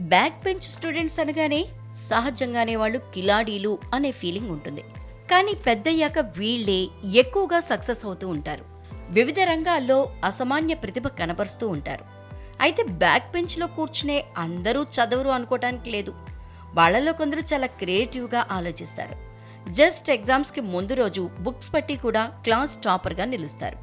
Back bench students అనగానే సహజంగానే వాళ్ళు కిలాడీలు అనే ఫీలింగ్ ఉంటుంది. కానీ పెద్దయ్యాక వీళ్ళే ఎక్కువగా సక్సెస్ అవుతూ ఉంటారు. వివిధ రంగాల్లో అసామాన్య ప్రతిభ కనపరుస్తూ ఉంటారు. అయితే బ్యాక్ బెంచ్లో కూర్చునే అందరూ చదవరు అనుకోవటానికి లేదు. వాళ్ళలో కొందరు చాలా క్రియేటివ్గా ఆలోచిస్తారు. జస్ట్ ఎగ్జామ్స్కి ముందు రోజు బుక్స్ పట్టి కూడా క్లాస్ టాపర్గా నిలుస్తారు.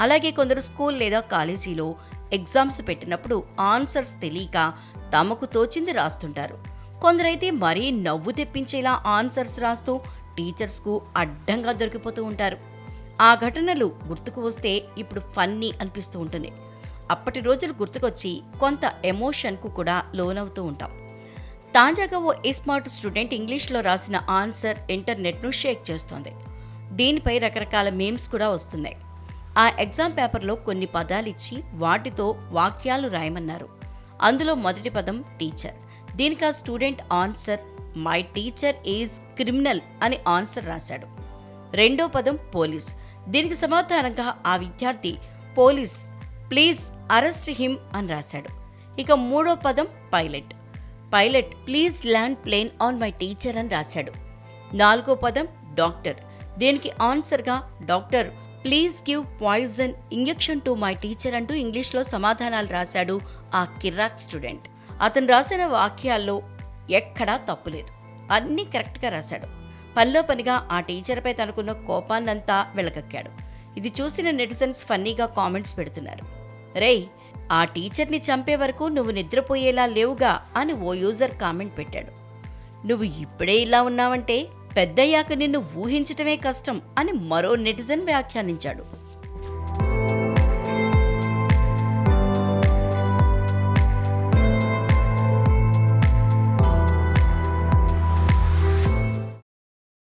అలాగే కొందరు స్కూల్ లేదా కాలేజీలో ఎగ్జామ్స్ పెట్టినప్పుడు ఆన్సర్స్ తెలియక తమకు తోచింది రాస్తుంటారు. కొందరైతే మరీ నవ్వు తెప్పించేలా ఆన్సర్స్ రాస్తూ టీచర్స్కు అడ్డంగా దొరికిపోతూ ఉంటారు. ఆ ఘటనలు గుర్తుకు వస్తే ఇప్పుడు ఫన్నీ అనిపిస్తూ ఉంటుంది. అప్పటి రోజులు గుర్తుకొచ్చి కొంత ఎమోషన్కు కూడా లోనవుతూ ఉంటాం. తాజాగా ఓ స్మార్ట్ స్టూడెంట్ ఇంగ్లీష్లో రాసిన ఆన్సర్ ఇంటర్నెట్ను షేక్ చేస్తోంది. దీనిపై రకరకాల మీమ్స్ కూడా వస్తున్నాయి. ఆ ఎగ్జామ్ పేపర్లో కొన్ని పదాలు ఇచ్చి వాటితో వాక్యాలు రాయమన్నారు. అందులో మొదటి పదం టీచర్. దీనికి ఆ student answer my teacher is criminal అని ఆన్సర్ రాశాడు. రెండో పదం పోలీస్. దీనికి సమాధానంగా ఆ విద్యార్థి పోలీస్ ప్లీజ్ అరెస్ట్ హిమ్ అని రాశాడు. ఇక మూడో పదం pilot. Pilot please land plane on my teacher అని రాశాడు. నాలుగో పదం డాక్టర్. దీనికి ఆన్సర్గా doctor please give poison injection to my teacher అంటూ ఇంగ్లీష్లో సమాధానాలు రాశాడు ఆ కిర్రాక్ స్టూడెంట్. అతను రాసిన వాక్యాల్లో ఎక్కడా తప్పులేదు అన్నీ కరెక్ట్గా రాశాడు. పనిలో పనిగా ఆ టీచర్పై తనకున్న కోపాన్నంతా వెలగక్కాడు ఇది చూసిన నెటిజన్స్ ఫన్నీగా కామెంట్స్ పెడుతున్నారు. రేయ్ ఆ టీచర్ని చంపే వరకు నువ్వు నిద్రపోయేలా లేవుగా అని ఓ యూజర్ కామెంట్ పెట్టాడు. నువ్వు ఇప్పుడే ఇలా ఉన్నావంటే పెద్దయ్యాక నిన్ను ఊహించటమే కష్టం అని మరో నెటిజన్ వ్యాఖ్యానించాడు.